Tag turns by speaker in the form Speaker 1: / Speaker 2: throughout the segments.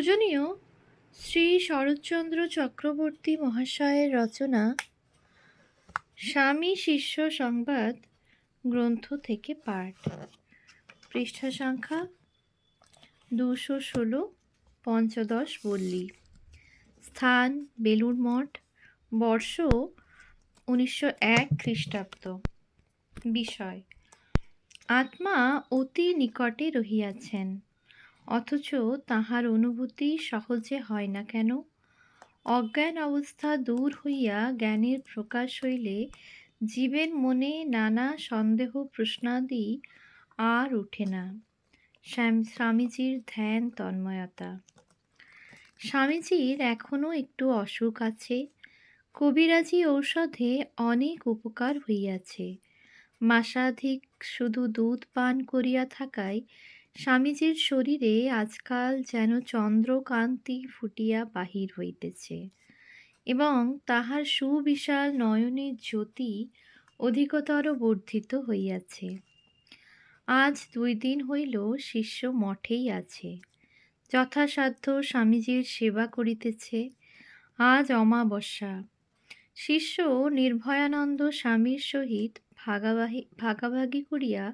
Speaker 1: পূজনীয় শ্রী শরৎচন্দ্র চক্রবর্তী মহাশয়ের রচনা স্বামী শিষ্য সংবাদ গ্রন্থ থেকে পাঠ। পৃষ্ঠা সংখ্যা দুশো ষোলো, পঞ্চদশ বল্লী। স্থান বেলুড় মঠ, বর্ষ উনিশশো এক খ্রিস্টাব্দ। বিষয়, আত্মা অতি নিকটে রহিয়াছেন। অথচ তাহার অনুভূতি সহজে হয় না কেন? অজ্ঞান অবস্থা দূর হইয়া জ্ঞানের প্রকাশ হইলে জীবের মনে নানা সন্দেহ প্রশ্নাদি আর উঠে না। স্বাম- স্বামীজির ধ্যান তন্ময়তা। স্বামীজির এখনও একটু অসুখ আছে। কবিরাজি ঔষধে অনেক উপকার হইয়াছে। মাসাধিক শুধু দুধ পান করিয়া থাকায় স্বামীজির শরীরে আজকাল যেন চন্দ্রকান্তি ফুটিয়া বাহির হইতেছে এবং তাহার সুবিশাল নয়নের জ্যোতি অধিকতর বর্ধিত হইয়াছে। আজ দুই দিন হইল শিষ্য মঠেই আছে। যথাসাধ্য স্বামীজির সেবা করিতেছে। আজ অমাবস্যা। শিষ্য নির্ভয়ানন্দ স্বামীর সহিত ভাগাবাহি ভাগাভাগি করিয়া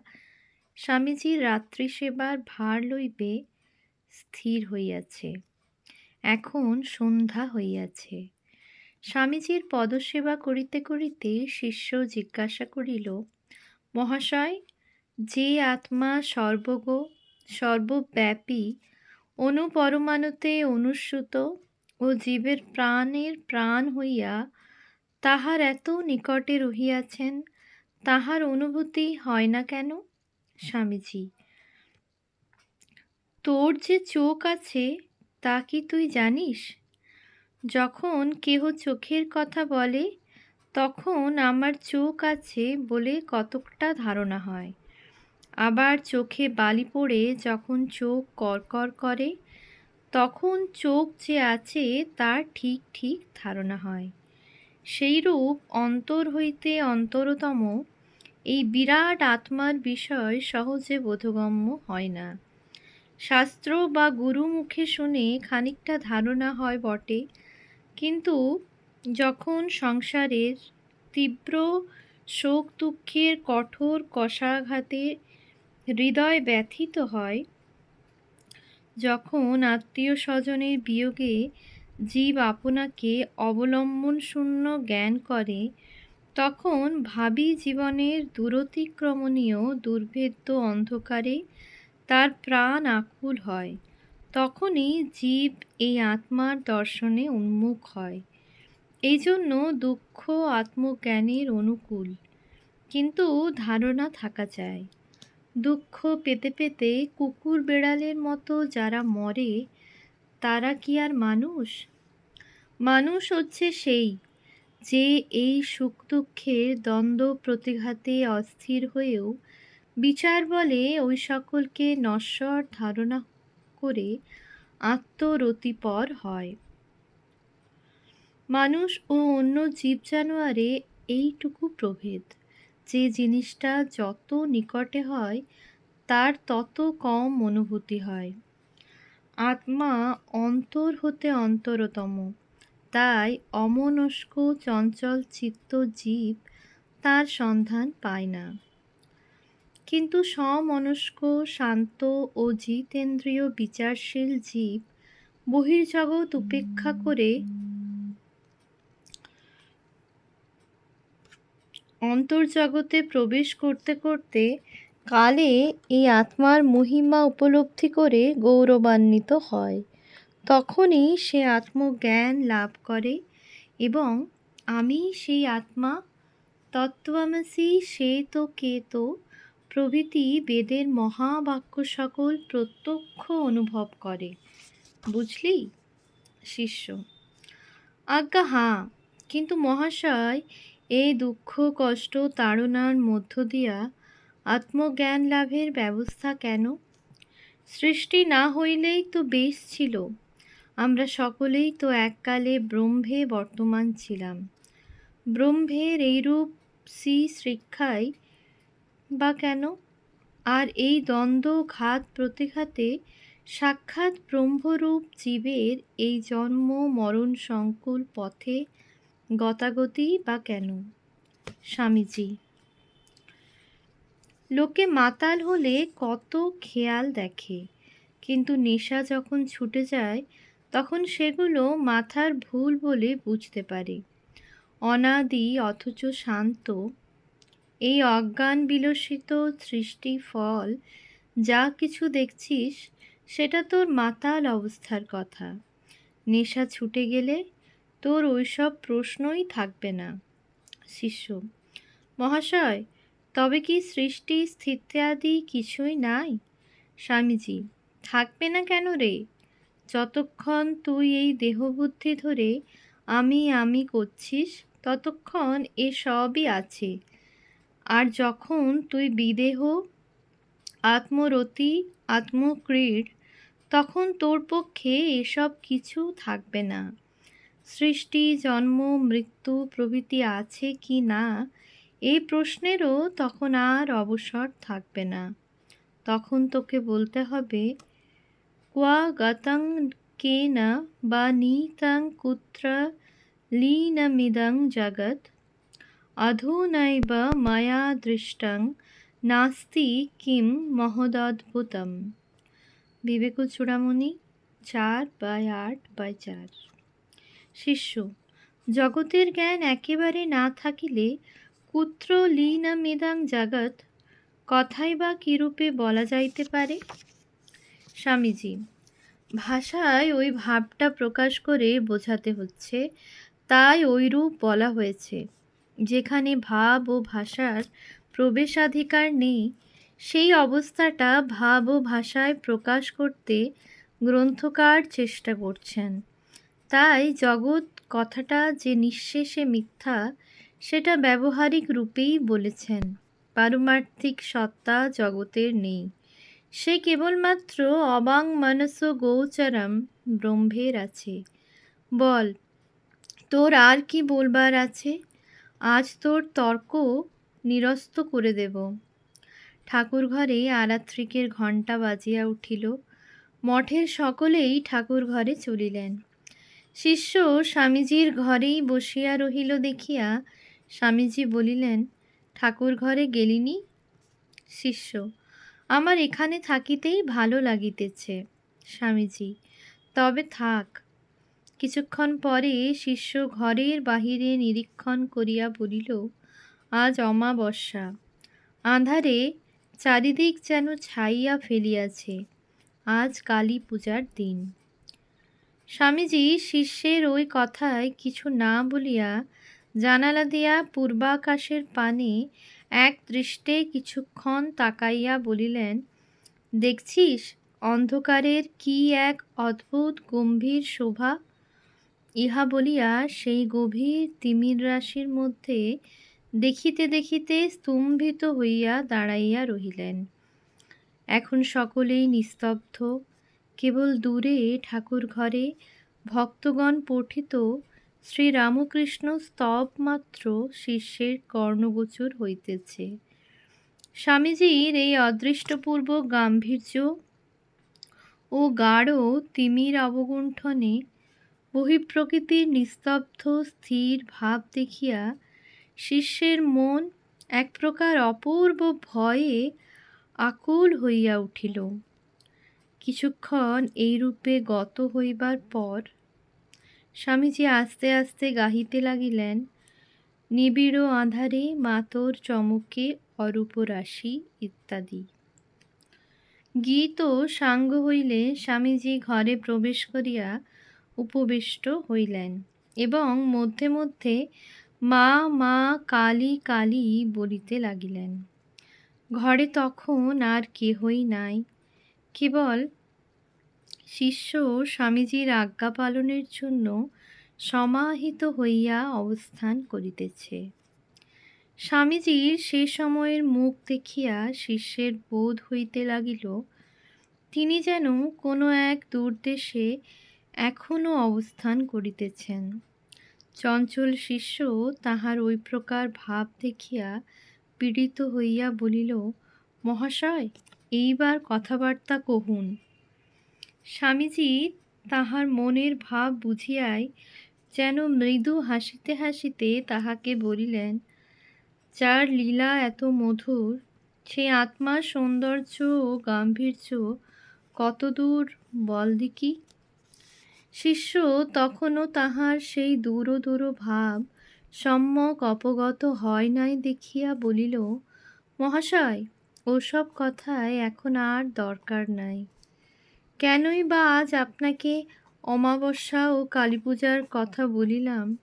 Speaker 1: স্বামীজির রাত্রি সেবার ভার লইবে স্থির হইয়াছে। এখন সন্ধ্যা হইয়াছে। স্বামীজির পদসেবা করিতে করিতে শিষ্য জিজ্ঞাসা করিল, মহাশয়, যে আত্মা সর্বগ, সর্বব্যাপী, অনুপরমাণুতে অনুস্যুত ও জীবের প্রাণের প্রাণ হইয়া তাহার এত নিকটে রহিয়াছেন, তাহার অনুভূতি হয় না কেন? স্বামীজি, তোর যে চোখ আছে, তা কি তুই জানিস? যখন কেহ চোখের কথা বলে, তখন আমার চোখ আছে বলে কতকটা ধারণা হয়। আবার চোখে বালি পড়ে যখন চোখ করকর করে, তখন চোখ যে আছে তার ঠিক ঠিক ধারণা হয়। সেইরূপ অন্তর হইতে অন্তরতম এই বিরাট আত্মার বিষয় সহজে বোধগম্য হয় না। শাস্ত্র বা গুরু মুখে শুনে খানিকটা ধারণা হয় বটে, কিন্তু যখন সংসারের তীব্র শোক দুঃখের কঠোর কষাঘাতে হৃদয় ব্যথিত হয়, যখন আত্মীয় স্বজনের বিয়োগে জীব আপনাকে অবলম্বন শূন্য জ্ঞান করে তখন ভাবি জীবনের দূরতিক্রমণীয় দুর্ভেদ্য অন্ধকারে তার প্রাণ আকুল হয়। তখনই জীব এই আত্মার দর্শনে উন্মুখ হয়। এই জন্য দুঃখ আত্মজ্ঞানের অনুকূল। কিন্তু ধারণা থাকা চাই দুঃখ পেতে পেতে কুকুর বেড়ালের মতো যারা মরে, তারা কি আর মানুষ? মানুষ হচ্ছে সেই যে এই সুখ দুঃখের দ্বন্দ্ব প্রতিঘাতে অস্থির হয়েও বিচার বলে ওই সকলকে নশ্বর ধারণা করে আত্মরতিপর হয়। মানুষ ও অন্য জীব জানোয়ারে এইটুকু প্রভেদ। যে জিনিসটা যত নিকটে হয়, তার তত কম অনুভূতি হয়। আত্মা অন্তর হতে অন্তরতম। তাই অমনস্ক চঞ্চল চিত্ত জীব তার সন্ধান পায় না। কিন্তু সমনস্ক, শান্ত ও জিতেন্দ্রীয় বিচারশীল জীব বহির্জগৎ উপেক্ষা করে অন্তর্জগতে প্রবেশ করতে করতে কালে এই আত্মার মহিমা উপলব্ধি করে গৌরবান্বিত হয়। তখনই সে আত্মজ্ঞান লাভ করে এবং আমি সেই আত্মা তত্ত্বমসি সে তো কে তো, প্রভৃতি বেদের মহাবাক্য সকল প্রত্যক্ষ অনুভব করে। বুঝলি? শিষ্য। আজ্ঞা, হাঁ। কিন্তু মহাশয় এই দুঃখ, কষ্ট, তাড়নার মধ্য দিয়া আত্মজ্ঞান লাভের ব্যবস্থা কেন? সৃষ্টি না হইলেই তো বেশ ছিল। আমরা সকলেই তো এককালে ব্রহ্মে বর্তমান ছিলাম। ব্রহ্মের এইরূপ শ্রী শিক্ষাই বা কেন? আর এই দ্বন্দ্ব ঘাত প্রতিঘাতে সাক্ষাৎ ব্রহ্মরূপ জীবের এই জন্ম মরণ সংকুল পথে গতাগতি বা কেন? স্বামীজি, লোকে মাতাল হলে কত খেয়াল দেখে, কিন্তু নেশা যখন ছুটে যায় তখন সেগুলো মাথার ভুল বলে বুঝতে পারে। অনাদি অথচ শান্ত। এই অজ্ঞান বিলসিত সৃষ্টি ফল, যা কিছু দেখছিস, সেটা তোর মাতাল অবস্থার কথা। নেশা ছুটে গেলে তোর ওইসব প্রশ্নই থাকবে না। শিষ্য, মহাশয়, তবে কি সৃষ্টি স্থিত্যাদি কিছুই নাই? স্বামীজি, থাকবে না কেন রে? যতক্ষণ তুই এই দেহবুদ্ধি ধরে আমি আমি করছিস, ততক্ষণ এ সবই আছে। আর যখন তুই বিদেহ, আত্মরতি, আত্মক্রীড়, তখন তোর পক্ষে এসব কিছু থাকবে না। সৃষ্টি, জন্ম, মৃত্যু প্রভৃতি আছে কি না এই প্রশ্নেরও তখন আর অবসর থাকবে না। তখন তোকে বলতে হবে ক্বা গতং কেন বা নীতং কুত্র লীনমিদং জগৎ অধুনৈব ময়া দৃষ্টং নাস্তি কিম মহদদ্ভুতম বিবেক চূড়ামণি চার বাই আট বাই চার শিষ্য জগতের জ্ঞান একেবারে না থাকিলে কুত্র লীনমিদং জগৎ কথাই বা কীরূপে বলা যাইতে পারে স্বামীজি। ভাষায় ওই ভাবটা প্রকাশ করে বোঝাতে হচ্ছে, তাই ওইরূপ বলা হয়েছে, যেখানে ভাব ও ভাষার প্রবেশাধিকার নেই, সেই অবস্থাটা ভাব ও ভাষায় প্রকাশ করতে গ্রন্থকার চেষ্টা করছেন। তাই জগৎ কথাটা যে নিঃশেষে মিথ্যা, সেটা ব্যবহারিক রূপেই বলেছেন, পারমার্থিক সত্তা জগতের নেই। সে কেবলমাত্র অবাং মনস গোচরম ব্রহ্মের আছে। বল, তোর আর কি বলবার আছে? আজ তোর তর্ক নিরস্ত করে দেব। ঠাকুর ঘরে আরাত্রিকের ঘণ্টা বাজিয়া উঠিল। মঠের সকলেই ঠাকুর ঘরে চলিলেন। শিষ্য স্বামীজির ঘরেই বসিয়া রহিল দেখিয়া স্বামীজি বলিলেন ঠাকুর ঘরে গেলিনি? শিষ্য আমার এখানে থাকিতেই ভালো লাগিতেছে, স্বামীজি। তবে থাক, কিছুক্ষণ পরে শিষ্য ঘরের বাহিরে নিরীক্ষণ করিয়া বলিল, আজ অমাবস্যা। আঁধারে চারিদিক যেন ছাইয়া ফেলিয়াছে। আজ কালী পূজার দিন। স্বামীজি শিষ্যের ওই কথায় কিছু না বলিয়া জানালা দিয়া পূর্বাকাশের পানে এক দৃষ্টে কিছুক্ষণ তাকাইয়া বলিলেন, দেখছিস, অন্ধকারের কি এক অদ্ভুত গম্ভীর শোভা? ইহা বলিয়া সেই গভীর তিমির রাশির মধ্যে দেখিতে দেখিতে স্তম্ভিত হইয়া দাঁড়াইয়া রহিলেন। এখন সকলেই নিস্তব্ধ, কেবল দূরে ঠাকুর ঘরে ভক্তগণ পঠিত শ্রীরামকৃষ্ণ স্তব মাত্র শিষ্যের কর্ণগোচর হইতেছে। স্বামীজির এই অদৃষ্টপূর্বক গাম্ভীর্য ও গাঢ় তিমির অবগুণ্ঠনে বহিঃপ্রকৃতির নিস্তব্ধ স্থির ভাব দেখিয়া শিষ্যের মন এক প্রকার অপূর্ব ভয়ে আকুল হইয়া উঠিল। কিছুক্ষণ এইরূপে গত হইবার পর স্বামীজি আস্তে আস্তে গাহিতে লাগিলেন, নিবিড় আঁধারে মাতর চমকে অরূপ রাশি ইত্যাদি। গীত সাঙ্গ হইলে স্বামীজি ঘরে প্রবেশ করিয়া উপবিষ্ট হইলেন এবং মধ্যে মধ্যে মা মা, কালী কালী বলিতে লাগিলেন। ঘরে তখন আর কেহই নাই, কেবল শিষ্য স্বামীজির আজ্ঞা পালনের জন্য সমাহিত হইয়া অবস্থান করিতেছে। স্বামীজির সে সময়ের মুখ দেখিয়া শিষ্যের বোধ হইতে লাগিল, তিনি যেন কোনো এক দূরদেশে এখনও অবস্থান করিতেছেন। চঞ্চল শিষ্য তাহার ওই প্রকার ভাব দেখিয়া পীড়িত হইয়া বলিল, মহাশয়, এইবার কথাবার্তা কহুন। স্বামীজি তাহার মনের ভাব বুঝিয়াই যেন মৃদু হাসিতে হাসিতে তাহাকে বলিলেন, যার লীলা এত মধুর, সে আত্মার সৌন্দর্য ও গাম্ভীর্য কতদূর বল দেখি? শিষ্য তখনও তাহার সেই দূর দূর ভাব সম্যক অপগত হয় নাই দেখিয়া বলিল, মহাশয়, ওসব কথায় এখন আর দরকার নাই। কেনই বা আজ আপনাকে অমাবস্যা ও কালী পূজার কথা বলিলাম?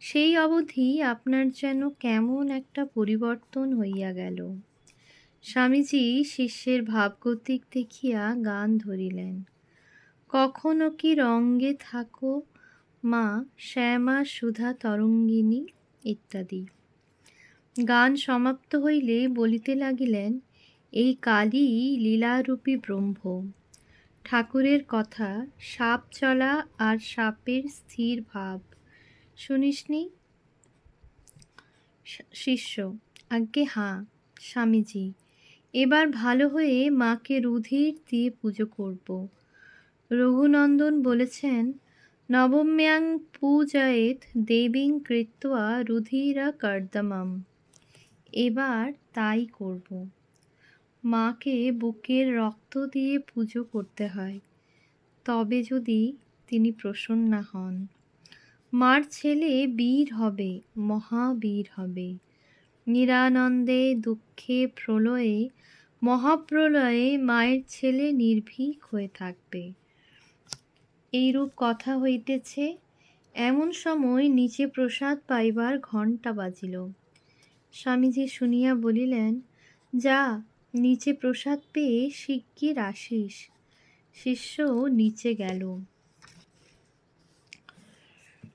Speaker 1: সেই অবধি আপনার যেন কেমন একটা পরিবর্তন হইয়া গেল। স্বামীজি শিষ্যের ভাবগতিক দেখিয়া গান ধরিলেন। কখনো কি রঙ্গে থাকো মা শ্যামা সুধা তরঙ্গিনী ইত্যাদি। গান সমাপ্ত হইলে বলিতে লাগিলেন, এই কালী লীলারূপী ব্রহ্ম। ঠাকুরের কথা, সাপ চলা আর সাপের স্থির ভাব। শুনিসনি শিষ্য, আজ্ঞে হাঁ, স্বামীজি, এবার ভালো হয়ে মাকে রুধির দিয়ে পুজো করব। রঘুনন্দন বলেছেন, নবম্যাং পূজায়েত দেবীং কৃত্বা রুধিরা কর্দমম। এবার তাই করব। মাকে বুকের রক্ত দিয়ে পুজো করতে হয়। তবে যদি তিনি প্রসন্ন হন, মার ছেলে বীর হবে, মহাবীর হবে। নিরানন্দে দুঃখে প্রলয়ে, মহাপ্রলয়ে মায়ের ছেলে নির্ভীক হয়ে থাকবে। এইরূপ কথা হইতেছে, এমন সময় নিচে প্রসাদ পাইবার ঘণ্টা বাজিল। স্বামীজি শুনিয়া বলিলেন, যা নিচে প্রসাদ পেয়ে শিগগির আসিস। শিষ্য নিচে গেল।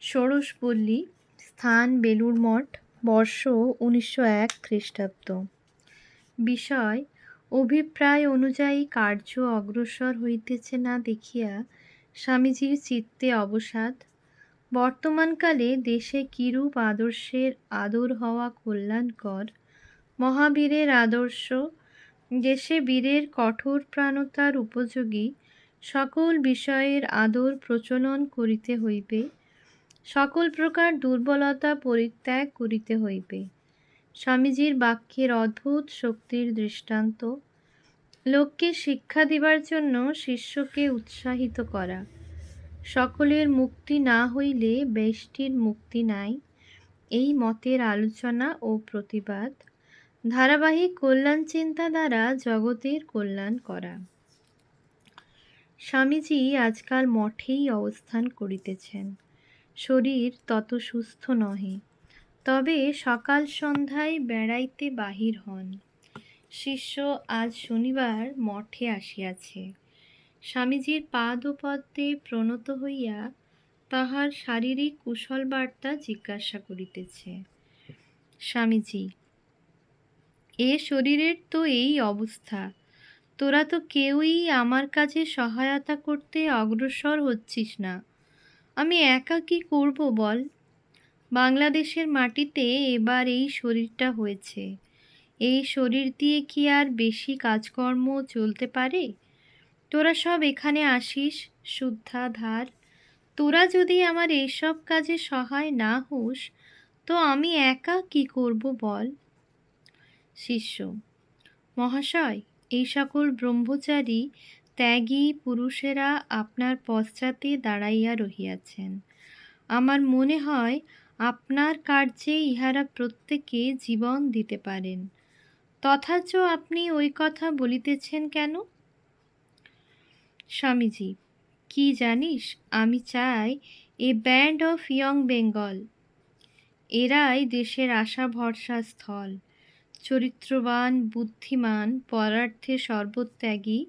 Speaker 1: ষোড়শপল্লী স্থান বেলুর মঠ, বর্ষ উনিশশো এক খ্রিস্টাব্দ। বিষয়, অভিপ্রায় অনুযায়ী কার্য অগ্রসর হইতেছে না দেখিয়া স্বামীজির চিত্তে অবসাদ। বর্তমানকালে দেশে কিরূপ আদর্শের আদর হওয়া কল্যাণকর, মহাবীরের আদর্শ দেশে বীরের কঠোর প্রাণতার উপযোগী, সকল বিষয়ের আদর প্রচলন করিতে হইবে, সকল প্রকার দুর্বলতা পরিত্যাগ করিতে হইবে। স্বামীজির বাক্যের অদ্ভুত শক্তির দৃষ্টান্ত, লোককে শিক্ষা দিবার জন্য শিষ্যকে উৎসাহিত করা। সকলের মুক্তি না হইলে বেষ্টির মুক্তি নাই, এই মতের আলোচনা ও প্রতিবাদ ধারাবাহিক কল্যাণ চিন্তা দ্বারা জগতের কল্যাণ করা। স্বামীজি আজকাল মঠেই অবস্থান করিতেছেন। শরীর তত সুস্থ নহে, তবে সকাল সন্ধ্যায় বেড়াইতে বাহির হন। শিষ্য আজ শনিবার মঠে আসিয়াছে। স্বামীজির পাদপদ্মে প্রণত হইয়া তাহার শারীরিক কুশল বার্তা জিজ্ঞাসা করিতেছে। স্বামীজি এ শরীরের তো এই অবস্থা। তোরা তো কেউই আমার কাজে সহায়তা করতে অগ্রসর হচ্ছিস না। আমি একা কি করব বল? বাংলাদেশের মাটিতে এবার এই শরীরটা হয়েছে। এই শরীর দিয়ে কি আর বেশি কাজকর্ম চলতে পারে? তোরা সব এখানে আসিস শুদ্ধা ধার তোরা যদি আমার এইসব কাজে সহায় না হোস, তো আমি একা কি করব বল? শিষ্য। মহাশয়, এই সকল ব্রহ্মচারী ত্যাগী পুরুষেরা আপনার পশ্চাতে দাঁড়াইয়া রহিয়াছেন। আমার মনে হয় আপনার কার্যে ইহারা প্রত্যেকে জীবন দিতে পারেন। তথাচ আপনি ওই কথা বলিতেছেন কেন? স্বামীজি, কি জানিস, আমি চাই a band of young Bengal. এরাই দেশের আশা ভরসা স্থল চরিত্রবান, বুদ্ধিমান, পরার্থে সর্বত্যাগী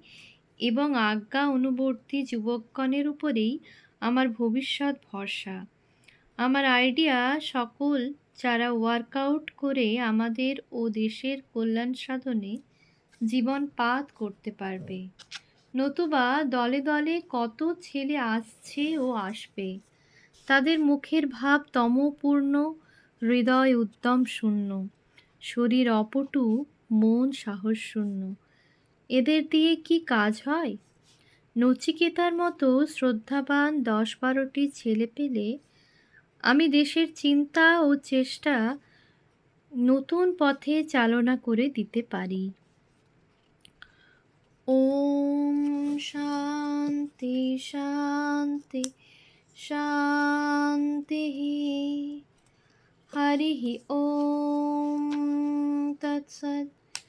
Speaker 1: এবং আজ্ঞা অনুবর্তী যুবকগণের উপরেই আমার ভবিষ্যৎ ভরসা। আমার আইডিয়া সকল যারা ওয়ার্কআউট করে আমাদের ও দেশের কল্যাণ সাধনে জীবন পাত করতে পারবে। নতুবা দলে দলে কত ছেলে আসছে ও আসবে। তাদের মুখের ভাব তমপূর্ণ, হৃদয় উদ্যম শূন্য। শরীর অপটু মন সাহস শূন্য এদের দিয়ে কি কাজ হয়? নচিকেতার মতো শ্রদ্ধাবান দশ বারোটি ছেলে পেলে আমি দেশের চিন্তা ও চেষ্টা নতুন পথে চালনা করে দিতে পারি। ওম শান্তি শান্তি শান্তি। हरि ओ तत्सत्